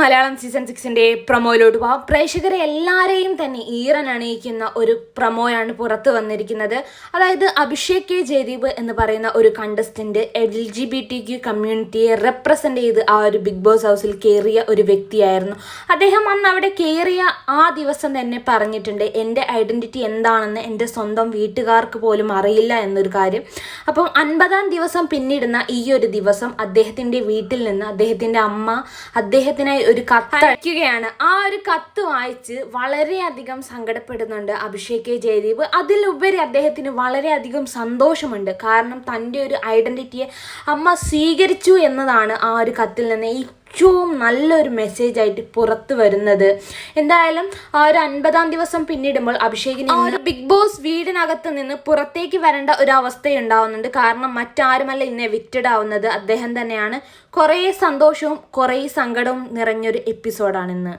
Malayalam season സിക്സിന്റെ പ്രൊമോയിലോട്ട് പോവാം പ്രേക്ഷകരെ എല്ലാവരെയും തന്നെ ഈറൻ അണിയിക്കുന്ന ഒരു പ്രൊമോയാണ് പുറത്തു വന്നിരിക്കുന്നത്. അതായത് അഭിഷേക് കെ ജയദീപ് എന്ന് പറയുന്ന ഒരു contestant L G B T Q കമ്മ്യൂണിറ്റിയെ represent ചെയ്ത് ആ ഒരു ബിഗ് ബോസ് ഹൗസിൽ കയറിയ ഒരു വ്യക്തിയായിരുന്നു. അദ്ദേഹം അന്ന് അവിടെ കയറിയ ആ ദിവസം തന്നെ പറഞ്ഞിട്ടുണ്ട് എന്റെ ഐഡന്റിറ്റി എന്താണെന്ന് എന്റെ സ്വന്തം വീട്ടുകാർക്ക് പോലും അറിയില്ല എന്നൊരു കാര്യം. അപ്പം അൻപതാം ദിവസം പിന്നിടുന്ന ഈ ഒരു ദിവസം അദ്ദേഹത്തിന്റെ വീട്ടിൽ നിന്ന് അദ്ദേഹത്തിന്റെ അമ്മ അദ്ദേഹത്തിനായി ഒരു കത്ത് അയക്കുകയാണ് ആ ഒരു കത്ത് വായിച്ച് വളരെയധികം സങ്കടപ്പെടുന്നുണ്ട് അഭിഷേക് കെ ജയദീപ്. അതിലുപരി അദ്ദേഹത്തിന് വളരെയധികം സന്തോഷമുണ്ട്. കാരണം തന്റെ ഒരു ഐഡന്റിറ്റിയെ അമ്മ സ്വീകരിച്ചു എന്നതാണ് ആ ഒരു കത്തിൽ നിന്ന്. ഏറ്റവും നല്ലൊരു മെസ്സേജ് ആയിട്ട് പുറത്തു വരുന്നത്. എന്തായാലും ആ ഒരു അൻപതാം ദിവസം പിന്നിടുമ്പോൾ അഭിഷേകിന് ആ ഒരു ബിഗ് ബോസ് വീടിനകത്ത് നിന്ന് പുറത്തേക്ക് വരേണ്ട ഒരു അവസ്ഥയുണ്ടാവുന്നുണ്ട്. കാരണം മറ്റാരുമല്ല ഇന്നെ വിറ്റഡ് ആവുന്നത് അദ്ദേഹം തന്നെയാണ്. കുറേ സന്തോഷവും കുറേ സങ്കടവും നിറഞ്ഞൊരു എപ്പിസോഡാണ് ഇന്ന്.